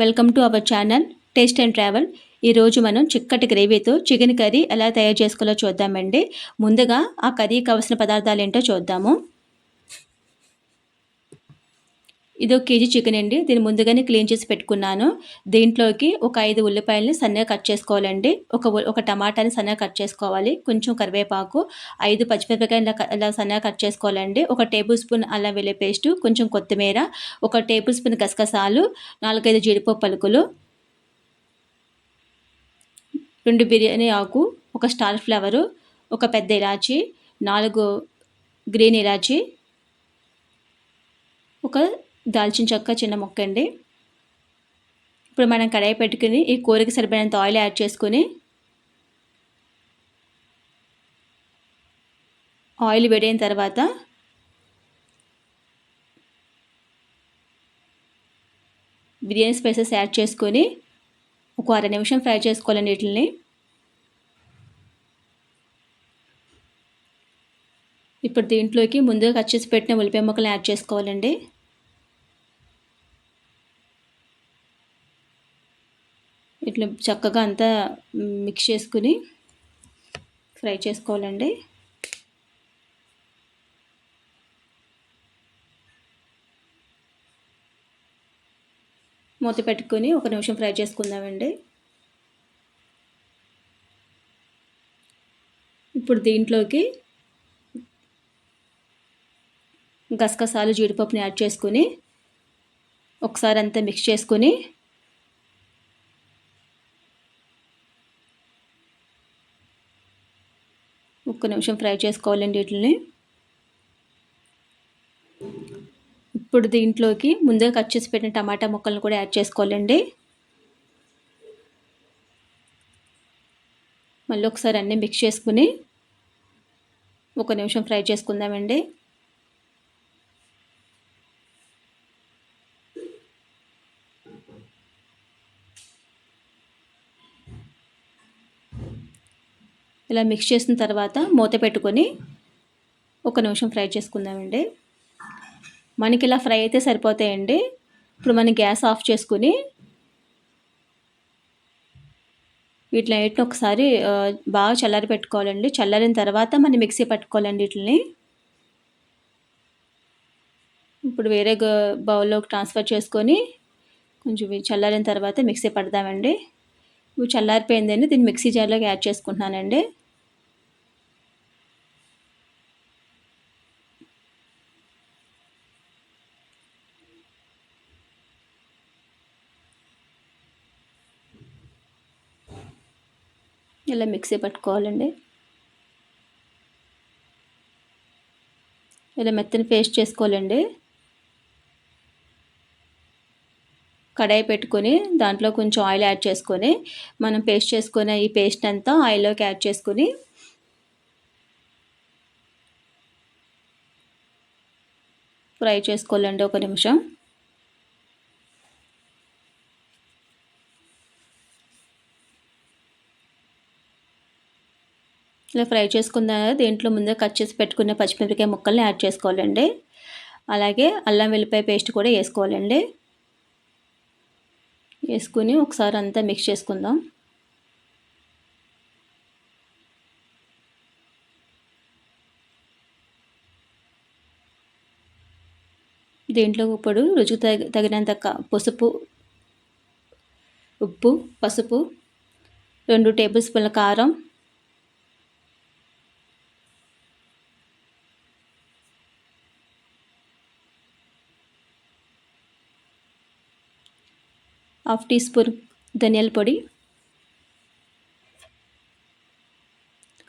Welcome to our channel taste and travel ఈరోజు మనం చిక్కటి గ్రేవీతో చికెన్ కర్రీ ఎలా తయారు చేసుకోవాలో చూద్దామండి. ముందుగా ఆ కర్రీ కావాల్సిన పదార్థాలు ఏంటో చూద్దాము. ఇది ఒక కేజీ చికెన్ అండి. దీన్ని ముందుగానే క్లీన్ చేసి పెట్టుకున్నాను. దీంట్లోకి ఒక ఐదు ఉల్లిపాయలని సన్నగా కట్ చేసుకోవాలండి. ఒక ఒక టమాటాని సన్నగా కట్ చేసుకోవాలి. కొంచెం కరివేపాకు ఐదు పచ్చిమిరపకాయలు ఇలా సన్నగా కట్ చేసుకోవాలండి. ఒక టేబుల్ స్పూన్ అల్లం వెల్లి పేస్ట్ కొంచెం కొత్తిమీర ఒక టేబుల్ స్పూన్ గసగసాలు నాలుగైదు జీడిపప్పు పలుకులు రెండు బిర్యానీ ఆకు ఒక స్టార్ ఫ్లవరు ఒక పెద్ద ఇలాచి నాలుగు గ్రీన్ ఇలాచి ఒక దాల్చిన చెక్క చిన్న మొక్క అండి. ఇప్పుడు మనం కడాయి పెట్టుకుని ఈ కూరకి సరిపడినంత ఆయిల్ యాడ్ చేసుకుని ఆయిల్ వేడైన తర్వాత బిర్యానీ స్పైసెస్ యాడ్ చేసుకొని ఒక అర నిమిషం ఫ్రై చేసుకోవాలండి వీటిని ఇప్పుడు దీంట్లోకి ముందుగా కట్ చేసి పెట్టిన ఉల్లిపాయ ముక్కలు యాడ్ చేసుకోవాలండి. ఇట్లా చక్కగా అంతా మిక్స్ చేసుకుని ఫ్రై చేసుకోవాలండి. మూత పెట్టుకొని ఒక నిమిషం ఫ్రై చేసుకుందామండి. ఇప్పుడు దీంట్లోకి గసగసాలు జీడిపప్పుని యాడ్ చేసుకొని ఒకసారి అంతా మిక్స్ చేసుకొని ఒక్క నిమిషం ఫ్రై చేసుకోవాలండి వీటిని. ఇప్పుడు దీంట్లోకి ముందుగా కట్ చేసి పెట్టిన టమాటా ముక్కలను కూడా యాడ్ చేసుకోవాలండి. మళ్ళీ ఒకసారి అన్నీ మిక్స్ చేసుకుని ఒక నిమిషం ఫ్రై చేసుకుందామండి. ఇలా మిక్స్ చేసిన తర్వాత మూత పెట్టుకొని ఒక నిమిషం ఫ్రై చేసుకుందామండి. మనకి ఇలా ఫ్రై అయితే సరిపోతాయండి. ఇప్పుడు మనం గ్యాస్ ఆఫ్ చేసుకుని వీటిని వీటిని ఒకసారి బాగా చల్లారి పెట్టుకోవాలండి. చల్లారిన తర్వాత మనం మిక్సీ పట్టుకోవాలండి వీటిని. ఇప్పుడు వేరే బౌల్లోకి ట్రాన్స్ఫర్ చేసుకొని కొంచెం చల్లారిన తర్వాత మిక్సీ పడదామండి ఇవి చల్లారిపోయిందండి దీన్ని మిక్సీ జార్లోకి యాడ్ చేసుకుంటున్నానండి. ఇలా మిక్సీ పట్టుకోవాలండి. ఇలా మెత్తని పేస్ట్ చేసుకోవాలండి. కడాయి పెట్టుకొని దాంట్లో కొంచెం ఆయిల్ యాడ్ చేసుకొని మనం పేస్ట్ చేసుకునే ఈ పేస్ట్ అంతా ఆయిల్లోకి యాడ్ చేసుకొని ఫ్రై చేసుకోవాలండి ఒక నిమిషం. ఇలా ఫ్రై చేసుకున్న దీంట్లో ముందే కట్ చేసి పెట్టుకున్న పచ్చిమిరపకాయ ముక్కల్ని యాడ్ చేసుకోవాలండి. అలాగే అల్లం వెల్లిపాయ పేస్ట్ కూడా వేసుకోవాలండి. వేసుకుని ఒకసారి అంతా మిక్స్ చేసుకుందాం. దీంట్లో ఇప్పుడు రుచికి తగి తగినంత పసుపు ఉప్పు పసుపు రెండు టేబుల్ స్పూన్ల కారం హాఫ్ టీ స్పూన్ ధనియాల పొడి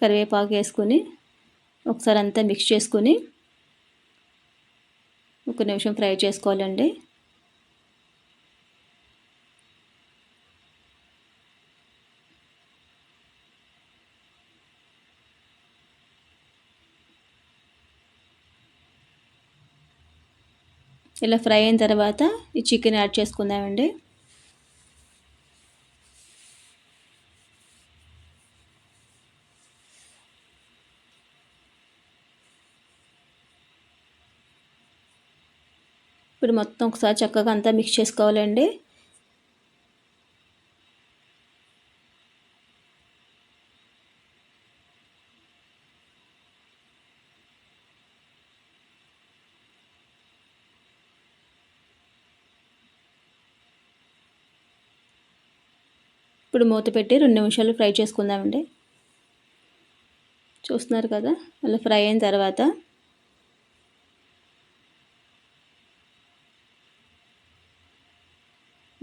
కరివేపాకు వేసుకొని ఒకసారి అంతా మిక్స్ చేసుకొని ఒక నిమిషం ఫ్రై చేసుకోవాలండి. ఇలా ఫ్రై అయిన తర్వాత ఈ చికెన్ యాడ్ చేసుకుందామండి. ఇప్పుడు మొత్తం ఒకసారి చక్కగా అంతా మిక్స్ చేసుకోవాలండి. ఇప్పుడు మూత పెట్టి రెండు నిమిషాలు ఫ్రై చేసుకుందామండి. చూస్తున్నారు కదా? అలా ఫ్రై అయిన తర్వాత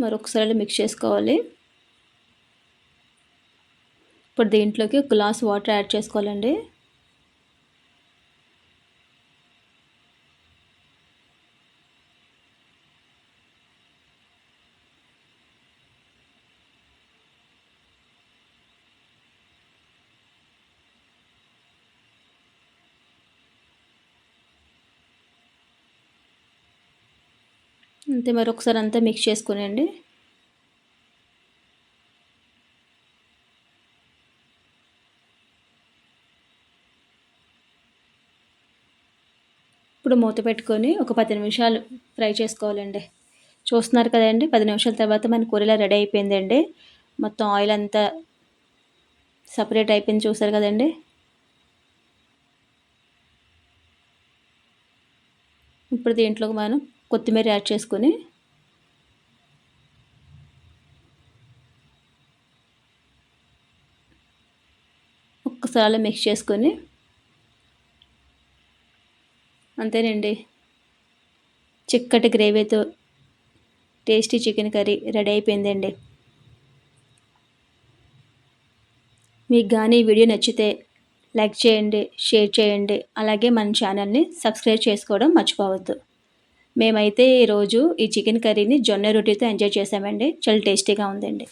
మరొకసారి మిక్స్ చేసుకోవాలి. ఇప్పుడు దీంట్లోకి ఒక గ్లాస్ వాటర్ యాడ్ చేసుకోవాలండి. అంతే మరొకసారి అంతా మిక్స్ చేసుకునేయండి. ఇప్పుడు మూత పెట్టుకొని ఒక పది నిమిషాలు ఫ్రై చేసుకోవాలండి. చూస్తున్నారు కదండి పది నిమిషాల తర్వాత మన కూరలా రెడీ అయిపోయిందండి. మొత్తం ఆయిల్ అంతా సపరేట్ అయిపోయింది చూసారు కదండి. ఇప్పుడు దీంట్లోకి మనం కొత్తిమీర యాడ్ చేసుకొని ఒక్కసారి మిక్స్ చేసుకొని అంతేనండి. చిక్కటి గ్రేవీతో టేస్టీ చికెన్ కర్రీ రెడీ అయిపోయిందండి. మీకు కానీ ఈ వీడియో నచ్చితే లైక్ చేయండి షేర్ చేయండి. అలాగే మన ఛానల్ని సబ్స్క్రైబ్ చేసుకోవడం మర్చిపోవద్దు. మేమైతే ఈరోజు ఈ చికెన్ కర్రీని జొన్న రొట్టెతో ఎంజాయ్ చేసామండి. చాలా టేస్టీగా ఉందండి.